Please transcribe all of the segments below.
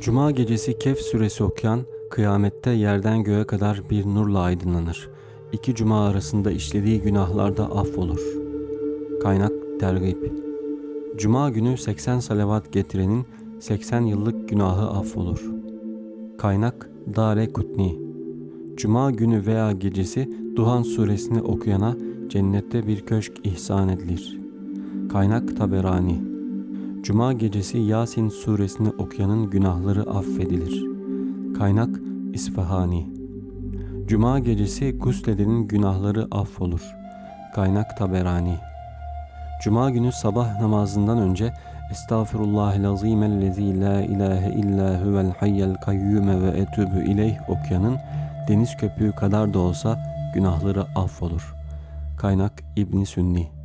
Cuma gecesi Kehf suresi okuyan kıyamette yerden göğe kadar bir nurla aydınlanır. İki cuma arasında işlediği günahlarda affolur. Kaynak Dergip Cuma günü 80 salavat getirenin 80 yıllık günahı affolur. Kaynak Dare Kutni Cuma günü veya gecesi Duhan suresini okuyana cennette bir köşk ihsan edilir. Kaynak Taberani Cuma gecesi Yasin suresini okuyanın günahları affedilir. Kaynak İsfahani Cuma gecesi gusledenin günahları affolur. Kaynak Taberani Cuma günü sabah namazından önce Estağfirullahel ellezî la ilahe illa huvel hayyel kayyume ve etûbü ileyh okuyanın deniz köpüğü kadar da olsa günahları affolur. Kaynak İbni Sünni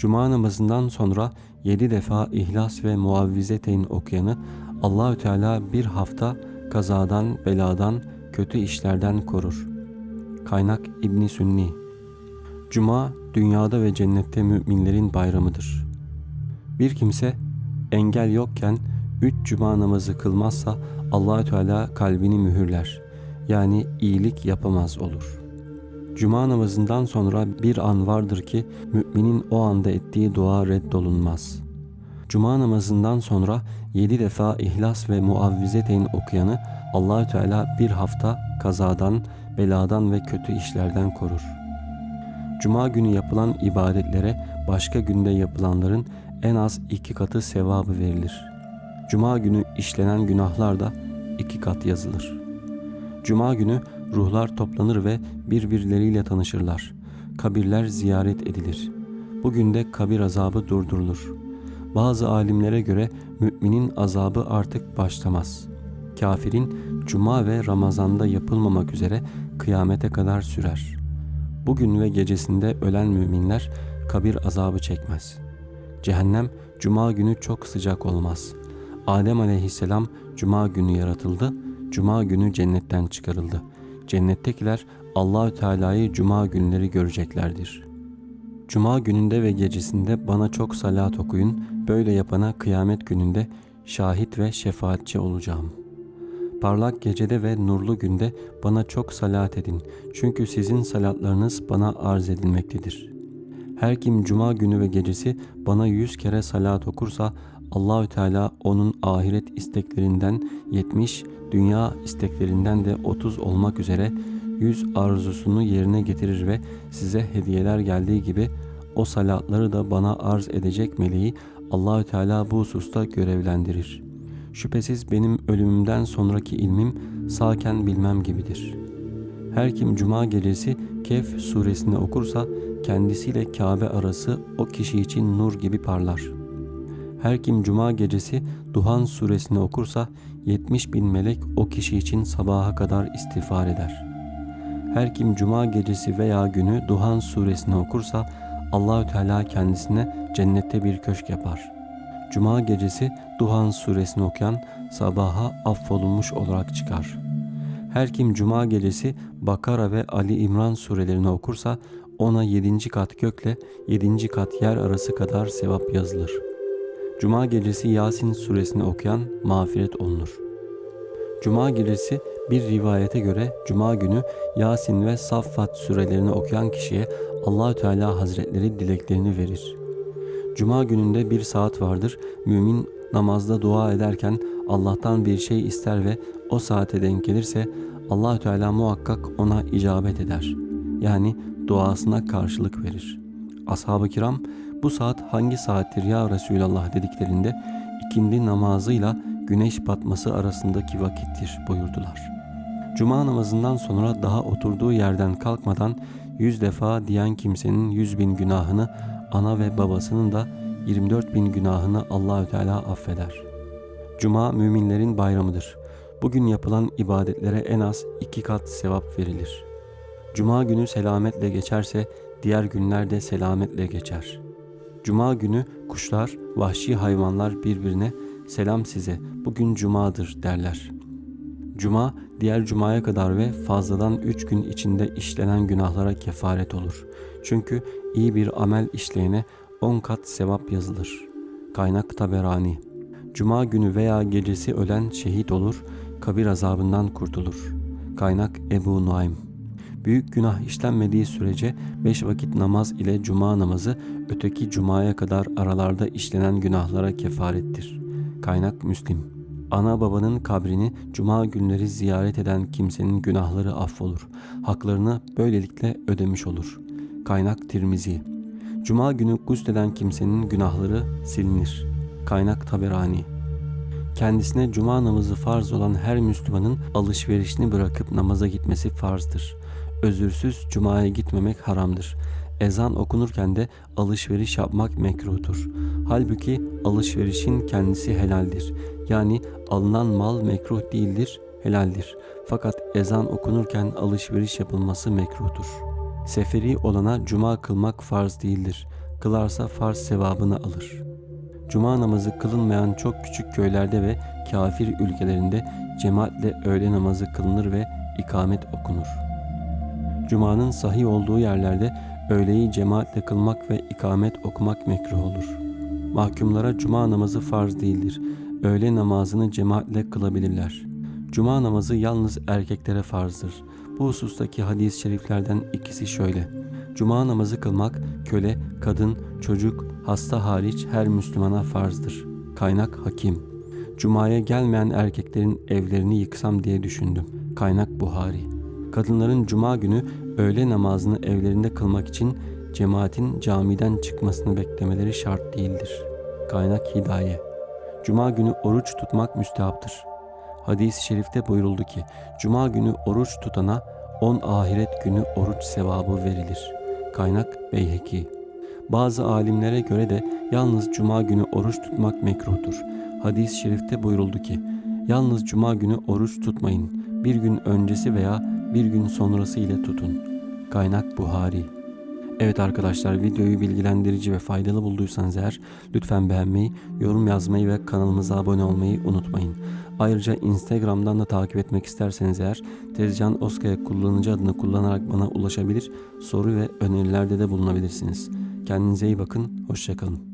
Cuma namazından sonra yedi defa İhlas ve Muavvizeteyn okuyanı Allahü Teala bir hafta kazadan, beladan, kötü işlerden korur. Kaynak İbni Sünni Cuma dünyada ve cennette müminlerin bayramıdır. Bir kimse engel yokken üç cuma namazı kılmazsa Allahü Teala kalbini mühürler. Yani iyilik yapamaz olur. Cuma namazından sonra bir an vardır ki müminin o anda ettiği dua reddolunmaz. Cuma namazından sonra yedi defa İhlas ve Muavvizeteyn okuyanı Allahü Teala bir hafta kazadan, beladan ve kötü işlerden korur. Cuma günü yapılan ibadetlere başka günde yapılanların en az iki katı sevabı verilir. Cuma günü işlenen günahlar da iki kat yazılır. Cuma günü ruhlar toplanır ve birbirleriyle tanışırlar. Kabirler ziyaret edilir. Bugün de kabir azabı durdurulur. Bazı alimlere göre müminin azabı artık başlamaz. Kafirin cuma ve Ramazan'da yapılmamak üzere kıyamete kadar sürer. Bugün ve gecesinde ölen müminler kabir azabı çekmez. Cehennem cuma günü çok sıcak olmaz. Adem aleyhisselam cuma günü yaratıldı, cuma günü cennetten çıkarıldı. Cennettekiler Allahü Teala'yı cuma günleri göreceklerdir. Cuma gününde ve gecesinde bana çok salat okuyun, böyle yapana kıyamet gününde şahit ve şefaatçi olacağım. Parlak gecede ve nurlu günde bana çok salat edin. Çünkü sizin salatlarınız bana arz edilmektedir. Her kim cuma günü ve gecesi bana yüz kere salat okursa Allahü Teala onun ahiret isteklerinden 70, dünya isteklerinden de 30 olmak üzere 100 arzusunu yerine getirir ve size hediyeler geldiği gibi o salatları da bana arz edecek meleği Allahü Teala bu hususta görevlendirir. Şüphesiz benim ölümümden sonraki ilmim sağken bilmem gibidir. Her kim cuma gecesi Kehf suresini okursa kendisiyle Kabe arası o kişi için nur gibi parlar.'' Her kim cuma gecesi Duhan suresini okursa 70 bin melek o kişi için sabaha kadar istiğfar eder. Her kim cuma gecesi veya günü Duhan suresini okursa Allahü Teala kendisine cennette bir köşk yapar. Cuma gecesi Duhan suresini okuyan sabaha affolunmuş olarak çıkar. Her kim cuma gecesi Bakara ve Ali İmran surelerini okursa ona yedinci kat gökle yedinci kat yer arası kadar sevap yazılır.'' Cuma gecesi Yasin suresini okuyan mağfiret olunur. Cuma gecesi bir rivayete göre Cuma günü Yasin ve Saffat surelerini okuyan kişiye Allahü Teala Hazretleri dileklerini verir. Cuma gününde bir saat vardır. Mümin namazda dua ederken Allah'tan bir şey ister ve o saate denk gelirse Allahü Teala muhakkak ona icabet eder. Yani duasına karşılık verir. Ashab-ı kiram bu saat hangi saattir ya Resulallah dediklerinde ikindi namazıyla güneş batması arasındaki vakittir buyurdular. Cuma namazından sonra daha oturduğu yerden kalkmadan yüz defa diyen kimsenin yüz bin günahını ana ve babasının da 24 bin günahını Allahü Teala affeder. Cuma müminlerin bayramıdır. Bugün yapılan ibadetlere en az iki kat sevap verilir. Cuma günü selametle geçerse diğer günler de selametle geçer.'' Cuma günü kuşlar, vahşi hayvanlar birbirine selam size bugün cumadır derler. Cuma diğer cumaya kadar ve fazladan üç gün içinde işlenen günahlara kefaret olur. Çünkü iyi bir amel işleyene on kat sevap yazılır. Kaynak Taberani Cuma günü veya gecesi ölen şehit olur, kabir azabından kurtulur. Kaynak Ebu Nuaym Büyük günah işlenmediği sürece beş vakit namaz ile cuma namazı öteki cumaya kadar aralarda işlenen günahlara kefarettir. Kaynak Müslim Ana babanın kabrini cuma günleri ziyaret eden kimsenin günahları affolur. Haklarını böylelikle ödemiş olur. Kaynak Tirmizi Cuma günü gusleden kimsenin günahları silinir. Kaynak Taberani Kendisine cuma namazı farz olan her Müslümanın alışverişini bırakıp namaza gitmesi farzdır. Özürsüz cumaya gitmemek haramdır. Ezan okunurken de alışveriş yapmak mekruhtur. Halbuki alışverişin kendisi helaldir. Yani alınan mal mekruh değildir, helaldir. Fakat ezan okunurken alışveriş yapılması mekruhtur. Seferi olana cuma kılmak farz değildir. Kılarsa farz sevabını alır. Cuma namazı kılınmayan çok küçük köylerde ve kafir ülkelerinde cemaatle öğle namazı kılınır ve ikamet okunur. Cuma'nın sahih olduğu yerlerde öğleyi cemaatle kılmak ve ikamet okumak mekruh olur. Mahkumlara cuma namazı farz değildir. Öğle namazını cemaatle kılabilirler. Cuma namazı yalnız erkeklere farzdır. Bu husustaki hadis-i şeriflerden ikisi şöyle. Cuma namazı kılmak köle, kadın, çocuk, hasta hariç her Müslümana farzdır. Kaynak Hakim Cuma'ya gelmeyen erkeklerin evlerini yıksam diye düşündüm. Kaynak Buhari Kadınların cuma günü öğle namazını evlerinde kılmak için cemaatin camiden çıkmasını beklemeleri şart değildir. Kaynak Hidaye Cuma günü oruç tutmak müstehaptır. Hadis-i şerifte buyuruldu ki, Cuma günü oruç tutana on ahiret günü oruç sevabı verilir. Kaynak Beyheki Bazı alimlere göre de yalnız Cuma günü oruç tutmak mekruhtur. Hadis-i şerifte buyuruldu ki, yalnız Cuma günü oruç tutmayın. Bir gün öncesi veya bir gün sonrası ile tutun. Kaynak Buhari Evet arkadaşlar videoyu bilgilendirici ve faydalı bulduysanız eğer lütfen beğenmeyi, yorum yazmayı ve kanalımıza abone olmayı unutmayın. Ayrıca Instagram'dan da takip etmek isterseniz eğer Tezcan Oskaya kullanıcı adını kullanarak bana ulaşabilir, soru ve önerilerde de bulunabilirsiniz. Kendinize iyi bakın, hoşçakalın.